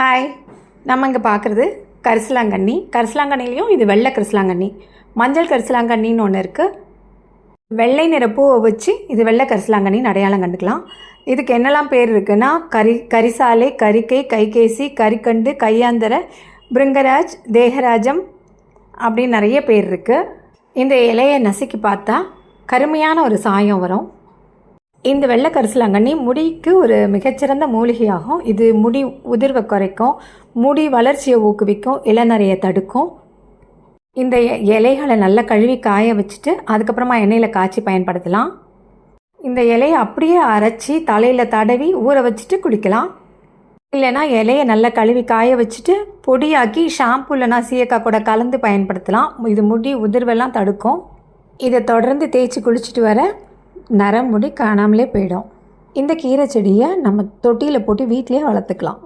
Hi நம்ம இங்கே பார்க்குறது கரிசலாங்கண்ணி. கரிசலாங்கண்ணிலையும் இது வெள்ளை கரிசலாங்கண்ணி. மஞ்சள் கரிசலாங்கண்ணின்னு ஒன்று இருக்குது வெள்ளை நிற பூவை வச்சு இது வெள்ளை கரிசலாங்கண்ணின்னு அடையாளம் கண்டுக்கலாம். இதுக்கு என்னெல்லாம் பேர் இருக்குன்னா கரி கரிசாலை கரிக்கை கைகேசி கரிக்கண்டு கையாந்தர பிருங்கராஜ் தேகராஜம் அப்படின்னு நிறைய பேர் இருக்குது இந்த இலையை நசுக்கி பார்த்தா கருமையான ஒரு சாயம் வரும். இந்த வெள்ளை கரிசலாங்கண்ணி முடிக்கு ஒரு மிகச்சிறந்த மூலிகையாகும். இது முடி உதிர்வை குறைக்கும் முடி வளர்ச்சியை ஊக்குவிக்கும் இளநறையை தடுக்கும். இந்த இலைகளை நல்லா கழுவி காய வச்சுட்டு அதுக்கப்புறமா எண்ணெயில் காய்ச்சி பயன்படுத்தலாம். இந்த இலையை அப்படியே அரைச்சி தலையில் தடவி ஊற வச்சுட்டு குளிக்கலாம் இல்லைன்னா இலையை நல்லா கழுவி காய வச்சுட்டு பொடியாக்கி ஷாம்பு இல்லைனா சீயக்காய் கூட கலந்து பயன்படுத்தலாம். இது முடி உதிர்வெல்லாம் தடுக்கும். இதை தொடர்ந்து தேய்ச்சி குளிச்சுட்டு வர நரம்புடி காணாமலே போயிடும். இந்த கீரை செடியை நம்ம தொட்டியில் போட்டு வீட்டிலே வளர்த்துக்கலாம்.